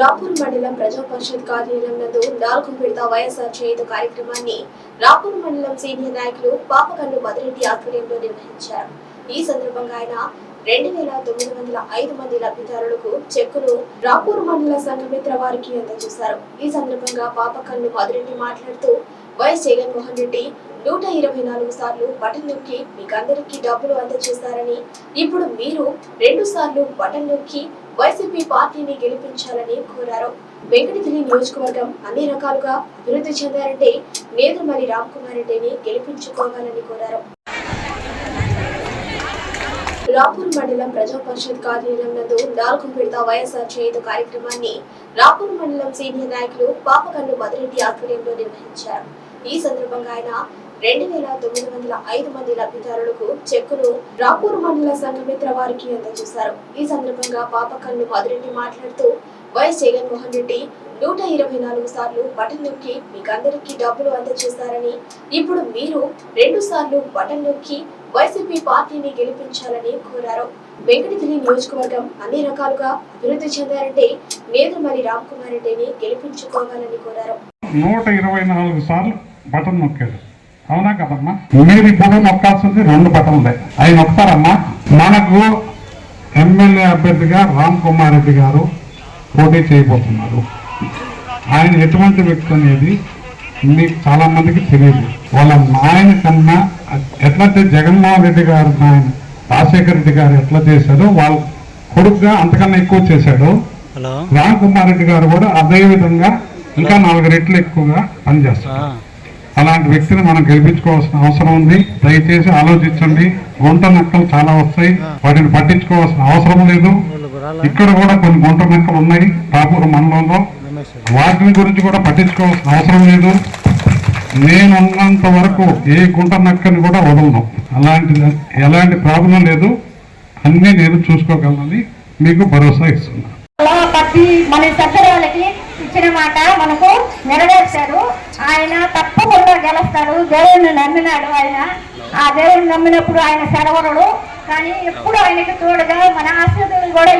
రాపూర్ మండలం ప్రజా పరిషత్ కార్యాలయం నందు నాలుగు విడత వైఎస్ఆర్ చేయుత కార్యక్రమాన్ని రాపూర్ మండలం సీనియర్ నాయకులు పాపకన్ను మదిరెడ్డి ఆధ్వర్యంలో నిర్వహించారు. ఈ సందర్భంగా ఆయన రెండు వేల తొమ్మిది వందల ఐదు మంది లబ్ధిదారులకు చెక్కును రాపూర్ మండల సంఘమిత్ర వారికి అందజేశారు. ఈ సందర్భంగా పాపకన్ను మదిరెడ్డి మాట్లాడుతూ వైఎస్ జగన్మోహన్ రెడ్డి నూట ఇరవై నాలుగు సార్లు బటన్ నొక్కి మీకందరికీ డబ్బులు అందజేశారని ఇప్పుడు మీరు రెండు సార్లు బటన్ నొక్కి వైసీపీ పార్టీని గెలిపించాలని కోరారు. వెంకటగిరి నియోజకవర్గం అన్ని రకాలుగా అభివృద్ధి చెందారంటే నేదుమల్లి రామ్ కుమార్ రెడ్డిని గెలిపించుకోవాలని కోరారు. రాపూర్ మండలం ప్రజా పరిషత్ కార్యాలయం నందు నాలుగు విడత వైఎస్ఆర్ చేయుత కార్యక్రమాన్ని రాపూర్ మండలం సీనియర్ నాయకులు పాపకన్ను మదిరెడ్డి ఆధ్వర్యంలో నిర్వహించారు. ఈ సందర్భంగా ఆయన రెండు వేల తొమ్మిది వందల ఐదు మంది లబ్ధిదారులకు చెక్కును రాపూర్ మండల సంఘమిత్ర వారికి అందజేశారు. ఈ సందర్భంగా పాపకన్ను మదిరెడ్డి మాట్లాడుతూ వైఎస్ జగన్మోహన్ రెడ్డి నూట ఇరవై నాలుగు సార్లు బటన్ నొక్కి మీకందరికీ డబ్బులు అందజేశారని ఇప్పుడు మీరు రెండు సార్లు బటన్ నొక్కి వైసీపీ పార్టీని గెలిపించాలని కోరారు. వెంకటగిరి నియోజకవర్గం అన్ని రకాలుగా అభివృద్ధి చెందారంటే నేదుమల్లి రామ్ కుమార్ రెడ్డిని గెలిపించుకోవాలని కోరారు. నూట ఇరవై నాలుగు సార్లు బటన్ నొక్కాడు అవునా కదమ్మా? మీరు ఇప్పుడు నొక్కాల్సింది రెండు బటన్లే. అవి నొక్తారమ్మా మనకు ఎమ్మెల్యే అభ్యర్థిగా రామ్ కుమార్ రెడ్డి గారు పోటీ చేయబోతున్నారు. ఆయన ఎటువంటి వ్యక్తి అనేది మీకు చాలా మందికి తెలియదు. వాళ్ళ నాయన కన్నా ఎట్లయితే జగన్మోహన్ రెడ్డి గారు నాయన రాజశేఖర రెడ్డి గారు ఎట్లా చేశాడో వాళ్ళ కొడుకుగా అంతకన్నా ఎక్కువ చేశాడు రామ్ కుమార్ రెడ్డి గారు కూడా అదే విధంగా ఇంకా నాలుగు రెట్లు ఎక్కువగా పనిచేస్తారు అలాంటి వ్యక్తిని మనం గెలిపించుకోవాల్సిన అవసరం ఉంది. దయచేసి ఆలోచించండి. గుంట నక్కలు చాలా వస్తాయి. వాటిని పట్టించుకోవాల్సిన అవసరం లేదు. ఇక్కడ కూడా కొన్ని గుంట నక్కలు ఉన్నాయి. రాపూర్ మండలంలో. వాటిని గురించి కూడా పట్టించుకోవాల్సిన అవసరం లేదు. నేను ఉన్నంత వరకు ఏ గుంట నక్కని కూడా వదలను. అలాంటి ఎలాంటి ప్రాబ్లం లేదు. అన్నీ నేను చూసుకోగలనని మీకు భరోసా ఇస్తున్నాను అలా మన సభ్యుల ఇచ్చిన మాట మనకు నెరవేర్చాడు ఆయన తప్పకుండా గెలుస్తాడు. దేవుడిని నమ్మినాడు ఆయన. ఆ దేవుడిని నమ్మినప్పుడు ఆయన సెలవరుడు. కానీ ఎప్పుడు ఆయనకి తోడుగా మన ఆశీర్వాదం కూడా